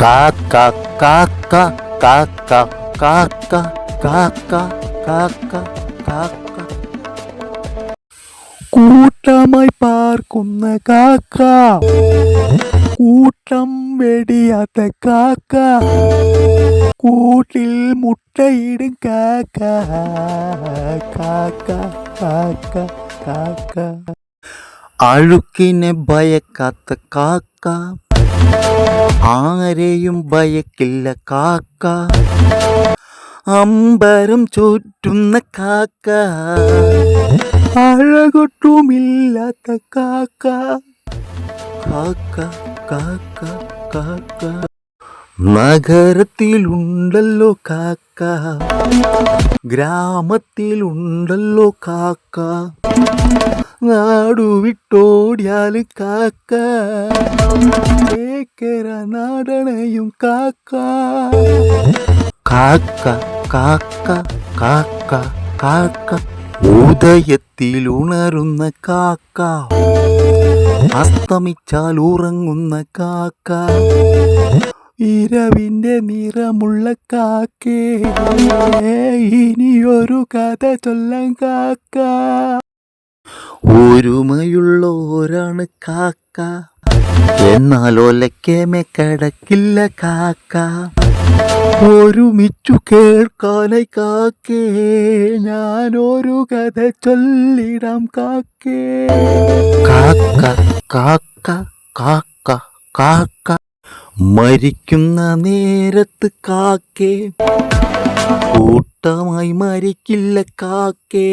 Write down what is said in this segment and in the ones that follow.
കാക്ക കാക്ക കാക്ക കാക്ക കാക്ക കാക്ക കാക്ക കൂട്ടമായി പാർക്കുന്ന കാക്ക. കൂട്ടം വെടിയാത്ത കാക്ക. കൂട്ടിൽ മുട്ടയിടും കാക്ക. കാക്ക കാക്ക കാക്ക. അഴുക്കിനെ ഭയക്കാത്ത കാക്ക. ആരെയും ഭയക്കില്ല കാക്ക. അമ്പരം ചുറ്റുന്ന കാക്ക. അഴകൊട്ടുമില്ലാത്ത കാക്ക. കാക്ക കാക്ക കാക്ക. നഗരത്തിലുണ്ടല്ലോ കാക്ക. ഗ്രാമത്തിലുണ്ടല്ലോ കാക്ക. നാടുവിട്ടോടിയാൽ കാക്ക. കേക്കര നാടണയും കാക്ക. കാക്ക കാക്ക കാക്ക കാക്ക. ഉദയത്തിൽ ഉണരുന്ന കാക്ക. അസ്തമിച്ചാൽ ഉറങ്ങുന്ന കാക്ക. ഇരവിന്റെ നിറമുള്ള കാക്കേ. ഇനിയൊരു കഥ ചൊല്ലാം കാക്ക. ഒരുമയുള്ളോരാണ് കാക്ക. എന്നാൽ ഒലക്കേമെ കടക്കില്ല കാക്ക. ഒരുമിച്ചു കേൾക്കാനായി കാക്കേ ഞാനൊരു കഥ ചൊല്ലിടാം കാക്കേ. കാക്ക കാക്ക കാക്ക കാക്ക. മരിക്കുന്ന നേരത്ത് കാക്കേ കൂട്ടമായി മരിക്കില്ല കാക്കേ.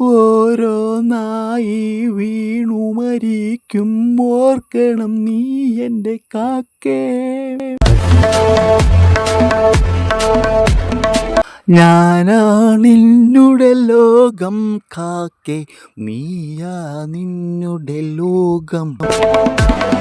ഓരോന്നായി വീണു മരിക്കും. ഓർക്കണം നീ എന്റെ കാക്കേ. ഞാനാണിന്നുടെ ലോകം കാക്കെ. നീയാ നിന്നുടെ ലോകം.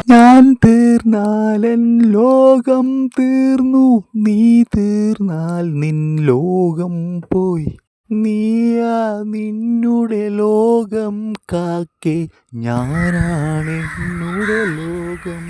ഞാൻ തീർന്നാലൻ ലോകം തീർന്നു. നീ തീർന്നാൽ നിൻ ലോകം പോയി. നീയാ നിന്നുടെ ലോകം കാക്കെ ഞാനാണ് എന്നുടെ ലോകം.